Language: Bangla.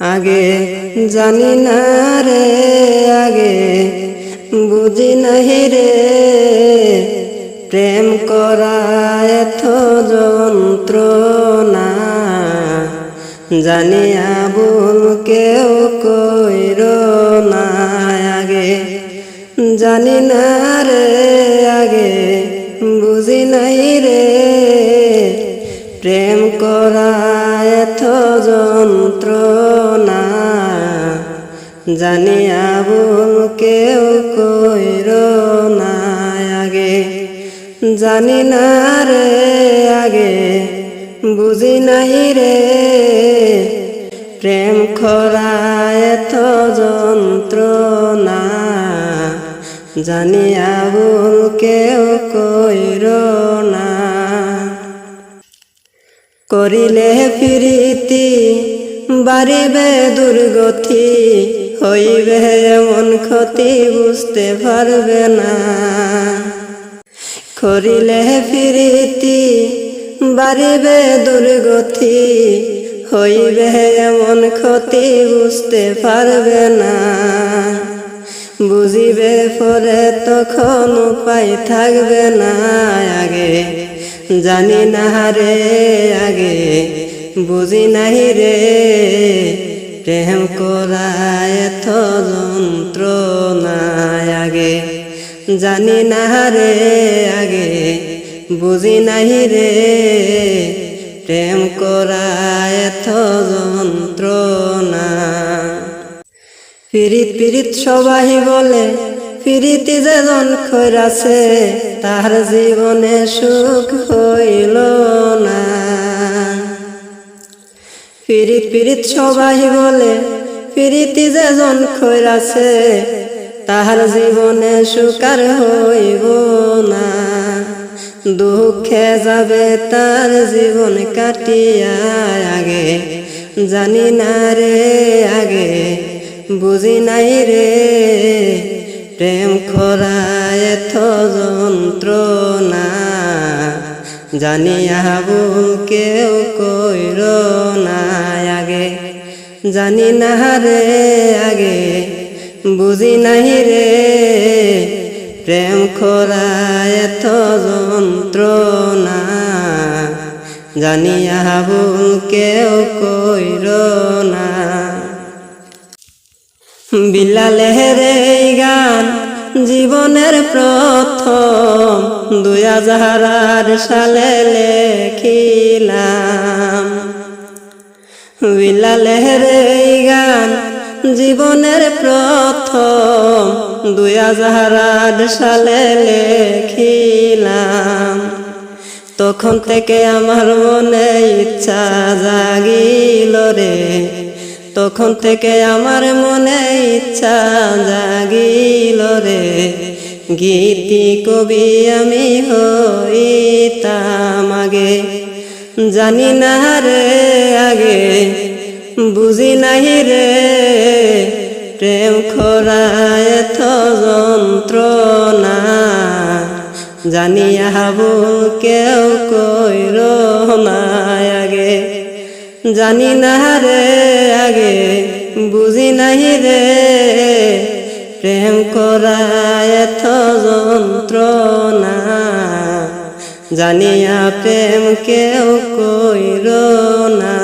আগে জানি না রে, আগে বুঝি নাহি রে। প্রেম করা এত যন্ত্রণা, জানি আবুল কেউ কইর না। আগে জানি না রে, আগে বুঝি নাই রে। প্রেম করা এত যন্ত্রণা জানি আবুল কেউ কইর না আগে। জানি না রে আগে, বুঝি নাই রে। প্রেম খরা এত যন্ত্রণা। জানি আবুল কেউ কইর না। করিলে ফিরিতি বাড়িবে দুর্গতি। হইবে এমন ক্ষতি বুঝতে পারবে না। করিলে ফিরিতি বাড়িবে দুর্গতি, হইবে এমন ক্ষতি বুঝতে পারবে না। বুঝিবে পরে তখন উপায় থাকবে না। আগে জানি না রে, আগে বুঝি নাই রে। প্রেম করা এত যন্ত্রণা আগে। জানি না রে আগে, বুঝি নাই রে। প্রেম করা এত যন্ত্রণা পিরিত পিরিত সবাই বলে পিরিতি যেজন খৈরাছে তার জীবনে সুখ হইল না। পিরিত পিরিত সবাই বলে, পিরিতি যেজন খৈরাছে তাহার জীবনে সুকার হইব না। দুঃখে যাবে তার জীবন কাটিয়া আগে, জানি না রে আগে, বুঝি নাই রে, প্রেম খরা এত যন্ত্রণা। জানি আবু কেউ কইর না আগে। জানি না রে আগে, বুঝি নাই রে। প্রেম খরা এত যন্ত্রণা। জানি আবু কেউ কইর না। বিলালের গান জীবনের প্রথম দুই হাজার আট সালে লেখিলাম। বিলালের এই গান জীবনের প্রথম দুই হাজার আট সালে লেখিলাম। তখন থেকে আমার মনে ইচ্ছা জাগিল রে। তখন থেকে আমার মনে ইচ্ছা জাগিল রে। গীতি কবি আমি হইতাম আগে। জানি না রে আগে, বুঝি নাই রে। প্রেম খরা এত যন্ত্রণা, জানি আবু কেউ কইর না আগে। জানি না রে আগে, বুঝি নাই রে। প্রেম করা এত যন্ত্রণা জানিয়া প্রেম কেউ কইর না।